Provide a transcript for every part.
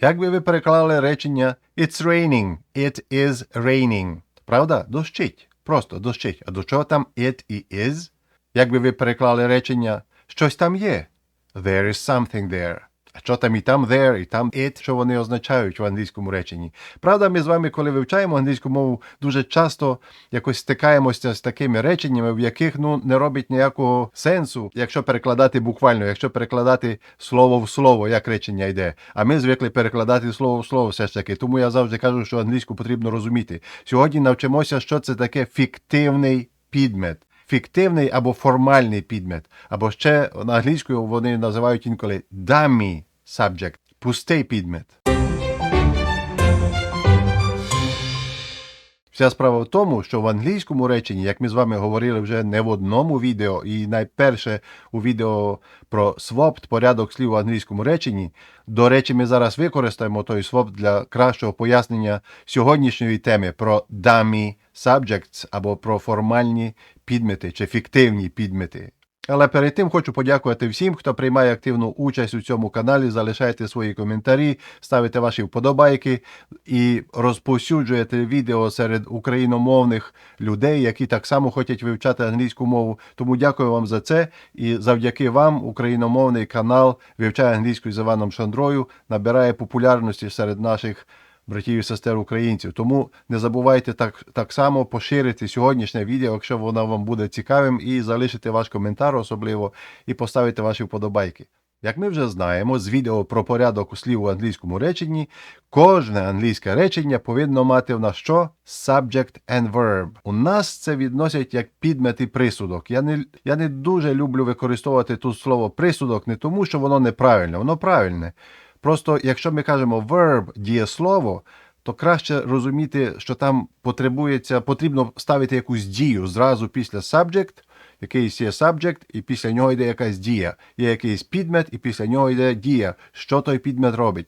Як би ви переклали речення It's raining, it is raining. Правда? Дощить. Просто дощить. А до чого там it і is? Як би ви переклали речення Щось там є. There is something there. Що там і там there, і там it, що вони означають в англійському реченні. Правда, ми з вами, коли вивчаємо англійську мову, дуже часто якось стикаємося з такими реченнями, в яких ну не робить ніякого сенсу, якщо перекладати буквально, якщо перекладати слово в слово, як речення йде. А ми звикли перекладати слово в слово все ж таки. Тому я завжди кажу, що англійську потрібно розуміти. Сьогодні навчимося, що це таке фіктивний підмет. Фіктивний або формальний підмет, або ще англійською вони називають інколи dummy subject, пустий підмет. Вся справа в тому, що в англійському реченні, як ми з вами говорили вже не в одному відео, і найперше у відео про swapped, порядок слів в англійському реченні. До речі, ми зараз використаємо той swap для кращого пояснення сьогоднішньої теми про dummy subjects або про формальні підмети чи фіктивні підмети. Але перед тим хочу подякувати всім, хто приймає активну участь у цьому каналі. Залишайте свої коментарі, ставите ваші вподобайки і розповсюджуєте відео серед україномовних людей, які так само хочуть вивчати англійську мову. Тому дякую вам за це. І завдяки вам україномовний канал вивчає англійську з Іваном Шандрою, набирає популярності серед наших братів і сестер українців. Тому не забувайте так так само поширити сьогоднішнє відео, якщо воно вам буде цікавим, і залишити ваш коментар особливо і поставити ваші вподобайки. Як ми вже знаємо, з відео про порядок слів у англійському реченні, кожне англійське речення повинно мати в нас що? Subject and verb. У нас це відносять як підмет і присудок. Я не я не дуже люблю використовувати тут слово присудок, не тому, що воно неправильне, воно правильне. Просто якщо ми кажемо verb дієслово, то краще розуміти, що там потребується, потрібно ставити якусь дію зразу після subject, якийсь є subject, і після нього йде якась дія. Є якийсь підмет, і після нього йде дія. Що той підмет робить?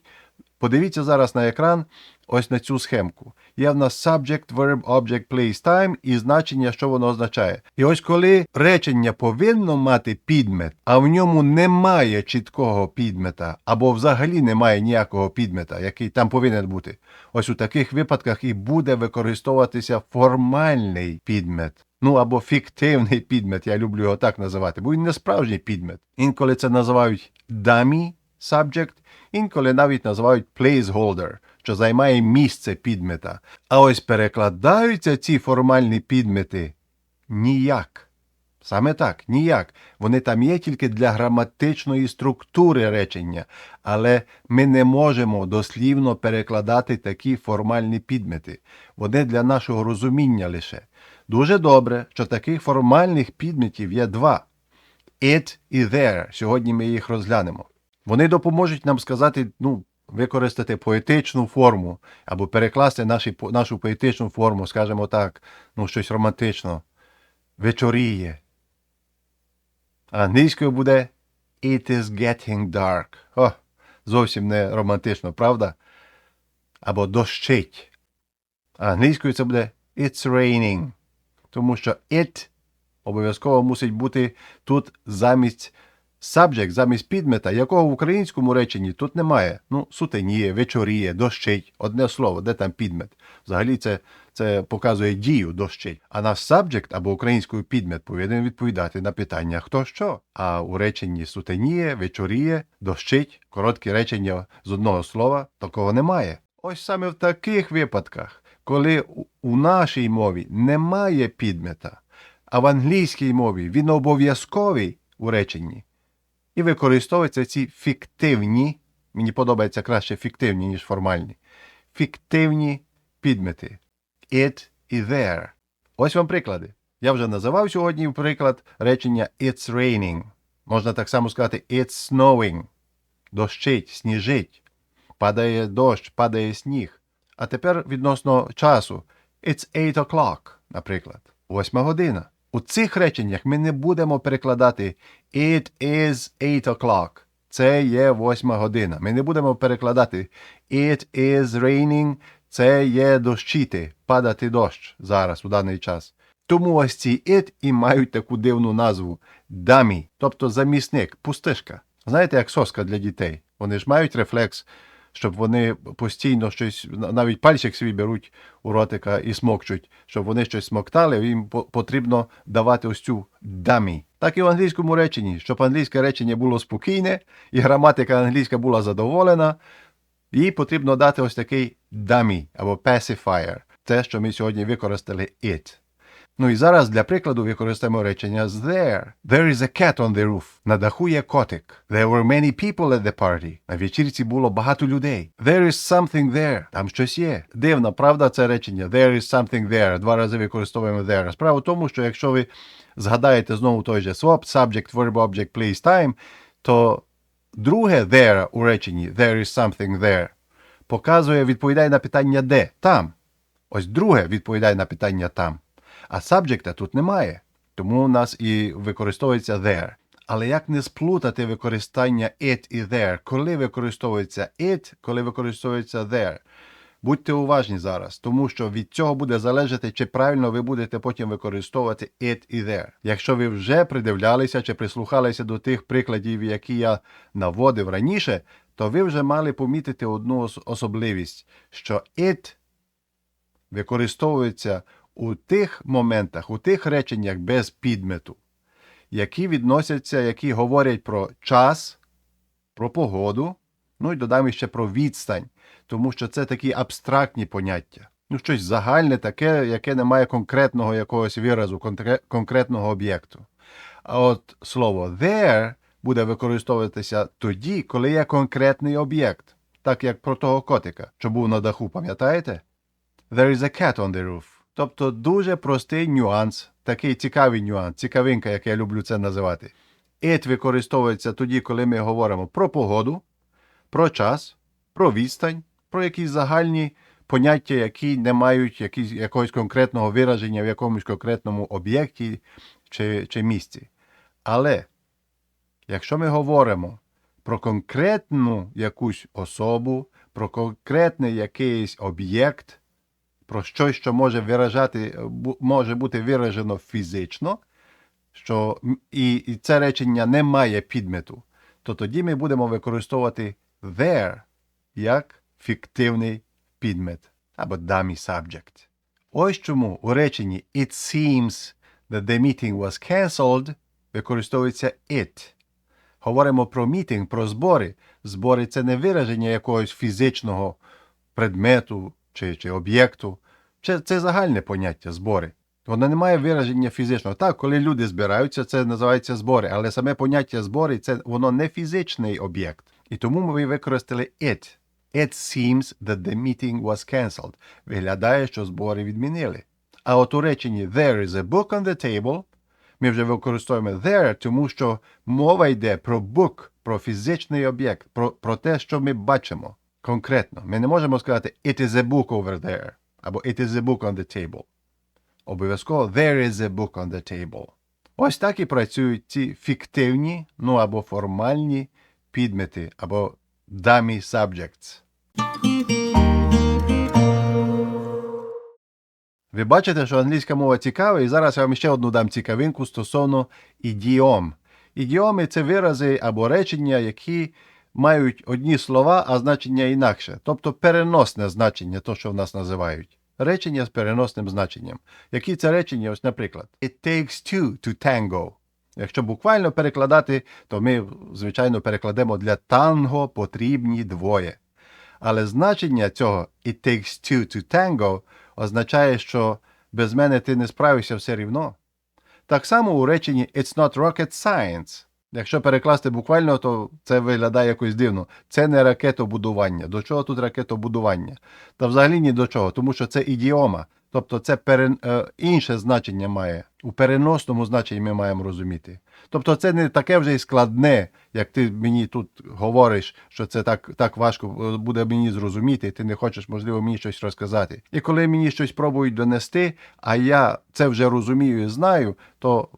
Подивіться зараз на екран ось на цю схемку. Є в нас subject, verb, object, place, time і значення, що воно означає. І ось коли речення повинно мати підмет, а в ньому немає чіткого підмета, або взагалі немає ніякого підмета, який там повинен бути. Ось у таких випадках і буде використовуватися формальний підмет. Ну або фіктивний підмет, я люблю його так називати, бо він не справжній підмет. Інколи це називають dummy subject, інколи навіть називають placeholder, що займає місце підмета. А ось перекладаються ці формальні підмети ніяк. Саме так, ніяк. Вони там є тільки для граматичної структури речення, але ми не можемо дослівно перекладати такі формальні підмети. Вони для нашого розуміння лише. Дуже добре, що таких формальних підметів є два: it і there. Сьогодні ми їх розглянемо. Вони допоможуть нам сказати, ну, використати поетичну форму або перекласти наші, нашу поетичну форму, скажімо так, ну, щось романтично. Вечоріє. Англійською буде It is getting dark. О, зовсім не романтично, правда? Або дощить. Англійською це буде It's raining. Тому що it обов'язково мусить бути тут замість subject, замість підмета, якого в українському реченні тут немає. Ну, сутеніє, вечоріє, дощить. Одне слово, де там підмет. Взагалі це це показує дію дощить. А наш subject або українською підмет повинен відповідати на питання хто що. А у реченні сутеніє, вечоріє, дощить, короткі речення з одного слова, такого немає. Ось саме в таких випадках, коли у нашій мові немає підмета, а в англійській мові він обов'язковий у реченні. І використовуються ці фіктивні, мені подобається краще фіктивні, ніж формальні, фіктивні підмети. It і there. Ось вам приклади. Я вже називав сьогодні приклад речення It's raining. Можна так само сказати It's snowing. Дощить, сніжить. Падає дощ, падає сніг. А тепер відносно часу. It's 8 o'clock, наприклад. Восьма година. У цих реченнях ми не будемо перекладати It is 8 o'clock. Це є восьма година. Ми не будемо перекладати It is raining. Це є дощити, падати дощ зараз у даний час. Тому ось ці it і мають таку дивну назву dummy, тобто замісник, пустишка. Знаєте, як соска для дітей. Вони ж мають рефлекс щоб вони постійно щось, навіть пальчик свій беруть у ротика і смокчуть, щоб вони щось смоктали, їм потрібно давати ось цю дамі. Так і в англійському реченні, щоб англійське речення було спокійне, і граматика англійська була задоволена, їй потрібно дати ось такий dummy або pacifier. Те, що ми сьогодні використали it. Ну і зараз для прикладу використаємо речення з there. There is a cat on the roof. На даху є котик. There were many people at the party. На вечірці було багато людей. There is something there. Там щось є. Дивно, правда, це речення. There is something there. Два рази використовуємо there. Справа в тому, що якщо ви згадаєте знову той же swap, subject, verb, object, place, time, то друге there у реченні there is something there показує, відповідає на питання де? Там. Ось друге відповідає на питання там. А сабджекта тут немає. Тому у нас і використовується there. Але як не сплутати використання it і there? Коли використовується it, коли використовується there? Будьте уважні зараз, тому що від цього буде залежати, чи правильно ви будете потім використовувати it і there. Якщо ви вже придивлялися чи прислухалися до тих прикладів, які я наводив раніше, то ви вже мали помітити одну особливість, що it використовується у тих моментах, у тих реченнях без підмету, які відносяться, які говорять про час, про погоду, ну і додамо ще про відстань, тому що це такі абстрактні поняття. Ну, щось загальне таке, яке не має конкретного якогось виразу, конкретного об'єкту. А от слово there буде використовуватися тоді, коли є конкретний об'єкт, так як про того котика, що був на даху, пам'ятаєте? There is a cat on the roof. Тобто дуже простий нюанс, такий цікавий нюанс, цікавинка, як я люблю це називати. It використовується тоді, коли ми говоримо про погоду, про час, про відстань, про якісь загальні поняття, які не мають якісь, якогось конкретного вираження в якомусь конкретному об'єкті чи, чи місці. Але якщо ми говоримо про конкретну якусь особу, про конкретний якийсь об'єкт, про щось, що може виражати, може бути виражено фізично, що і, і це речення не має підмету, то тоді ми будемо використовувати there як фіктивний підмет або dummy subject. Ось чому у реченні It seems that the meeting was cancelled використовується it. Говоримо про мітинг, про збори. Збори це не вираження якогось фізичного предмету чи, чи об'єкту. Це, це загальне поняття збори. Воно не має вираження фізичного. Так, коли люди збираються, це називається збори, але саме поняття збори це воно не фізичний об'єкт. І тому ми використали it. It seems that the meeting was cancelled. Виглядає, що збори відмінили. А от у реченні There is a book on the table ми вже використовуємо there, тому що мова йде про book, про фізичний об'єкт, про, про те, що ми бачимо конкретно. Ми не можемо сказати It is a book over there або It is a book on the table. Обов'язково there is a book on the table. Ось так і працюють ці фіктивні, ну або формальні підмети, або dummy subjects. Ви бачите, що англійська мова цікава, і зараз я вам ще одну дам цікавинку стосовно ідіом. Ідіоми це вирази або речення, які мають одні слова, а значення інакше, тобто переносне значення, то, що в нас називають. Речення з переносним значенням. Які це речення? Ось, наприклад, It takes two to tango. Якщо буквально перекладати, то ми, звичайно, перекладемо для танго потрібні двоє. Але значення цього it takes two to tango означає, що без мене ти не справишся все рівно. Так само у реченні It's not rocket science. Якщо перекласти буквально, то це виглядає якось дивно. Це не ракетобудування. До чого тут ракетобудування? Та взагалі ні до чого, тому що це ідіома. Тобто це пере, е, інше значення має. У переносному значенні ми маємо розуміти. Тобто це не таке вже й складне, як ти мені тут говориш, що це так, так важко е, буде мені зрозуміти, і ти не хочеш, можливо, мені щось розказати. І коли мені щось пробують донести, а я це вже розумію і знаю, то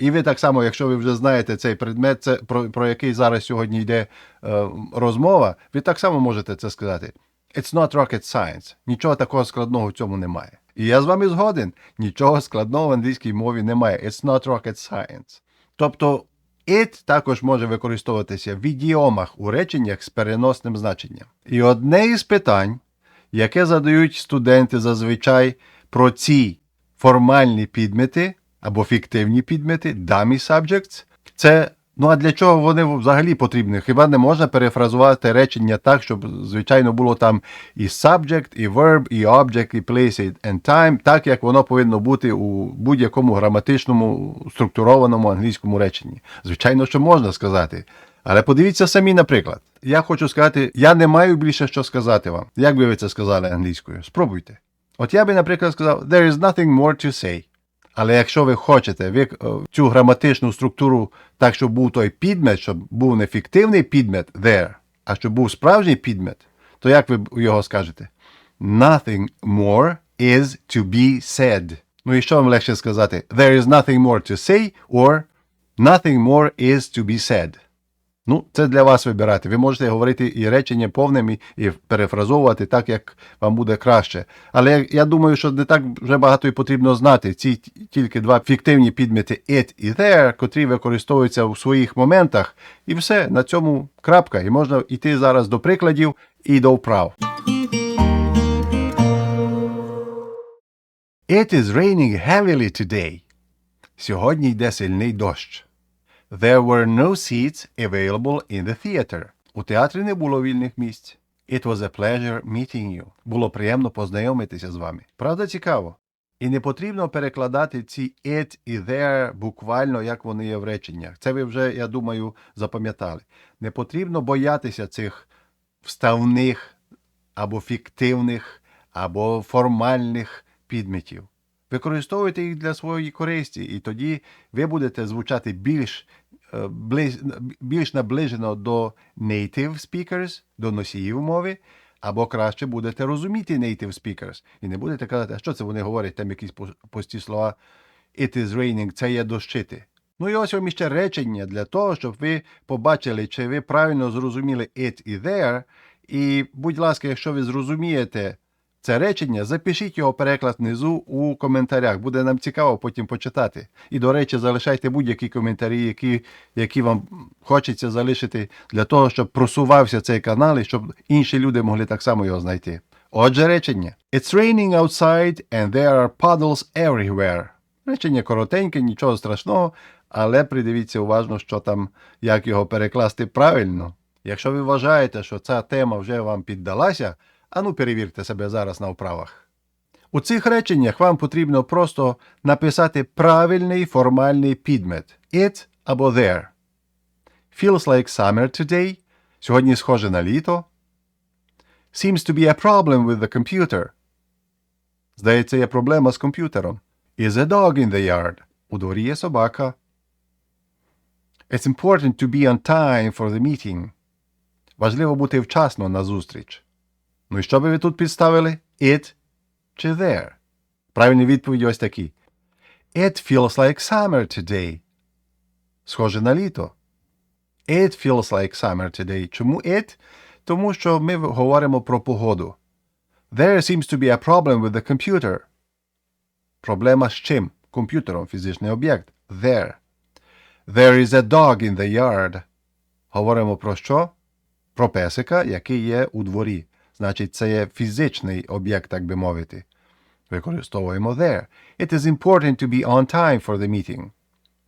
і ви так само, якщо ви вже знаєте цей предмет, це про, про який зараз сьогодні йде е, розмова, ви так само можете це сказати. It's not rocket science. Нічого такого складного в цьому немає. І я з вами згоден. Нічого складного в англійській мові немає. It's not rocket science. Тобто It також може використовуватися в ідіомах у реченнях з переносним значенням. І одне із питань, яке задають студенти зазвичай про ці формальні підмети або фіктивні підмети, dummy subjects, це ну а для чого вони взагалі потрібні? Хіба не можна перефразувати речення так, щоб звичайно було там і subject, і verb, і object, і place and time, так як воно повинно бути у будь-якому граматичному структурованому англійському реченні. Звичайно, що можна сказати. Але подивіться самі, наприклад. Я хочу сказати, я не маю більше що сказати вам. Як би ви це сказали англійською? Спробуйте. От я би, наприклад, сказав, there is nothing more to say. Але якщо ви хочете ви, е, цю граматичну структуру так, щоб був той підмет, щоб був не фіктивний підмет there, а щоб був справжній підмет, то як ви його скажете? Nothing more is to be said. Ну і що вам легше сказати? There is nothing more to say or nothing more is to be said. Ну, це для вас вибирати. Ви можете говорити і речення повним, і, перефразовувати так, як вам буде краще. Але я, думаю, що не так вже багато і потрібно знати. Ці тільки два фіктивні підмети it і there, котрі використовуються у своїх моментах. І все, на цьому крапка. І можна йти зараз до прикладів і до вправ. It is raining heavily today. Сьогодні йде сильний дощ. There were no seats available in the theater. У театрі не було вільних місць. It was a pleasure meeting you. Було приємно познайомитися з вами. Правда, цікаво. І не потрібно перекладати ці it і there буквально, як вони є в реченнях. Це ви вже, я думаю, запам'ятали. Не потрібно боятися цих вставних або фіктивних, або формальних підметів. Використовуйте їх для своєї користі, і тоді ви будете звучати більш, більш наближено до native speakers, до носіїв мови, або краще будете розуміти native speakers. І не будете казати, а що це вони говорять, там якісь пусті слова. It is raining, це є дощити. Ну і ось вам іще речення для того, щоб ви побачили, чи ви правильно зрозуміли it і there. І, будь ласка, якщо ви зрозумієте це речення, запишіть його переклад внизу у коментарях. Буде нам цікаво потім почитати. І, до речі, залишайте будь-які коментарі, які, які вам хочеться залишити для того, щоб просувався цей канал і щоб інші люди могли так само його знайти. Отже, речення. It's raining outside and there are puddles everywhere. Речення коротеньке, нічого страшного, але придивіться уважно, що там, як його перекласти правильно. Якщо ви вважаєте, що ця тема вже вам піддалася, ану перевірте себе зараз на вправах. У цих реченнях вам потрібно просто написати правильний формальний підмет it або there. Feels like summer today. Сьогодні схоже на літо. Seems to be a problem with the computer. Здається, є проблема з комп'ютером. Is a dog in the yard. У дворі є собака. It's important to be on time for the meeting. Важливо бути вчасно на зустріч. Ну і що би ви тут підставили? It чи there? Правильні відповіді ось такі. It feels like summer today. Схоже на літо. It feels like summer today. Чому it? Тому що ми говоримо про погоду. There seems to be a problem with the computer. Проблема з чим? Комп'ютером, фізичний об'єкт. There. There is a dog in the yard. Говоримо про що? Про песика, який є у дворі. Значить, це є фізичний об'єкт, так би мовити. Використовуємо there. It is important to be on time for the meeting.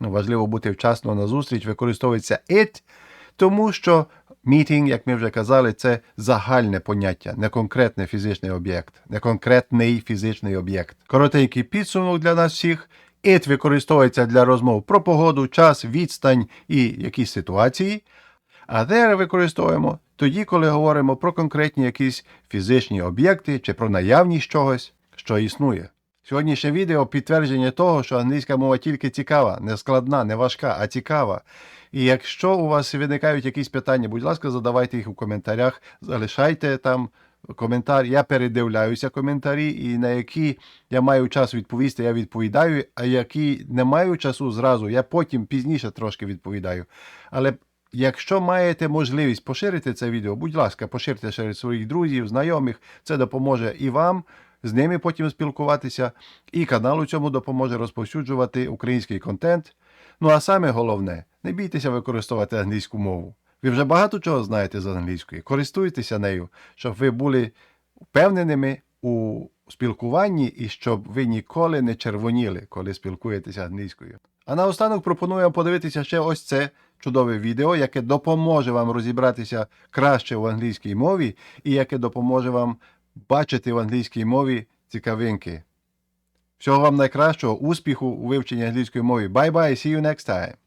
Ну, важливо бути вчасно на зустріч, використовується it, тому що meeting, як ми вже казали, це загальне поняття, не конкретний фізичний об'єкт, не конкретний фізичний об'єкт. Коротенький підсумок для нас всіх. It використовується для розмов про погоду, час, відстань і якісь ситуації. А there використовуємо тоді, коли говоримо про конкретні якісь фізичні об'єкти чи про наявність чогось, що існує. Сьогоднішнє відео підтвердження того, що англійська мова тільки цікава, не складна, не важка, а цікава. І якщо у вас виникають якісь питання, будь ласка, задавайте їх у коментарях, залишайте там коментар. Я передивляюся коментарі, і на які я маю час відповісти, я відповідаю, а які не маю часу зразу, я потім пізніше трошки відповідаю. Але Якщо маєте можливість поширити це відео, будь ласка, поширте серед своїх друзів, знайомих. Це допоможе і вам з ними потім спілкуватися, і каналу цьому допоможе розповсюджувати український контент. Ну а саме головне, не бійтеся використовувати англійську мову. Ви вже багато чого знаєте з англійської. Користуйтеся нею, щоб ви були впевненими у спілкуванні і щоб ви ніколи не червоніли, коли спілкуєтеся англійською. А наостанок пропоную вам подивитися ще ось це чудове відео, яке допоможе вам розібратися краще в англійській мові і яке допоможе вам бачити в англійській мові цікавинки. Всього вам найкращого, успіху у вивченні англійської мови. Bye-bye, see you next time.